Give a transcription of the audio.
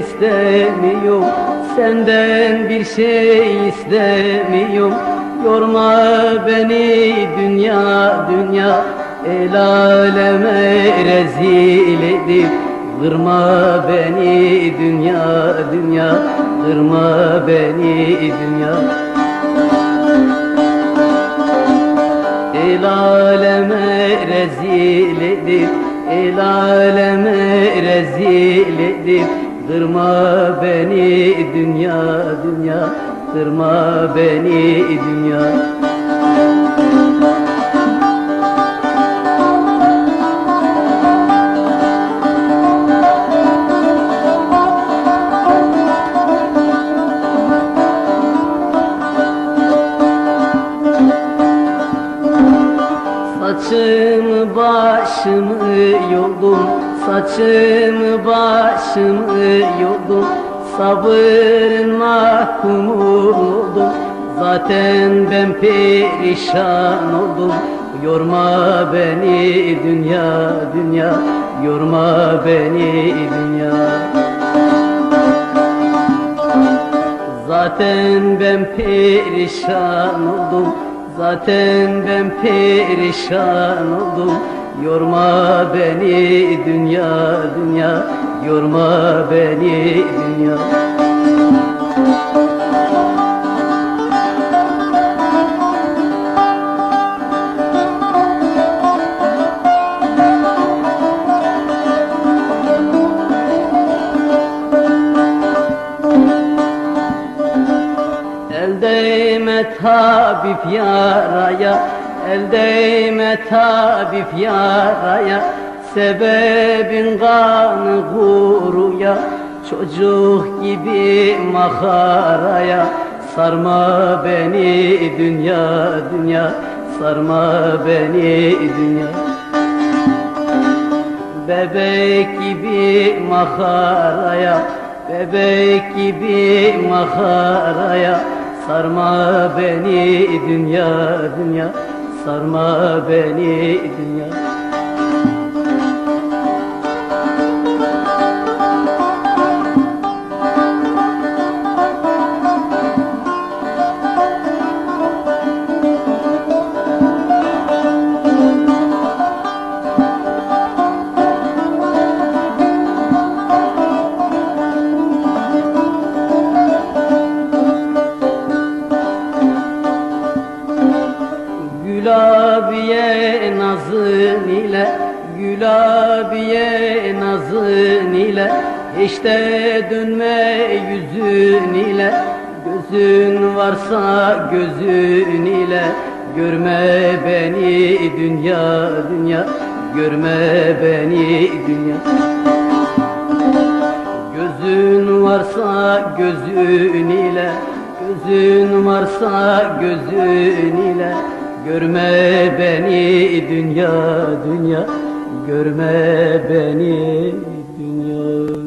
istemiyorum. Senden bir şey istemiyorum. Yorma beni dünya dünya. El aleme rezil edip Kırma beni dünya dünya. Kırma beni dünya. El aleme rezil edip El aleme rezil edip Kırma beni dünya dünya. Kırma beni dünya. Saçımı başımı yoldum Saçımı başımı yoldum Sabırın mahkumu oldum. Zaten ben perişan oldum Yorma beni dünya dünya Yorma beni dünya. Zaten ben perişan oldum Zaten ben perişan oldum. Yorma beni dünya dünya. Yorma beni dünya tabip yaraya El değme tabip yaraya Sebebin kanı kuruya Çocuk gibi makaraya Sarma beni dünya dünya Sarma beni dünya. Bebek gibi makaraya Bebek gibi makaraya Sarma beni dünya dünya. Sarma beni dünya abiye nazın ile Gül abiye nazın ile de dönme yüzün ile Gözün varsa gözün ile Görme beni dünya dünya Görme beni dünya. Gözün varsa gözün ile Gözün varsa gözün ile Görme beni dünya dünya. Görme beni dünya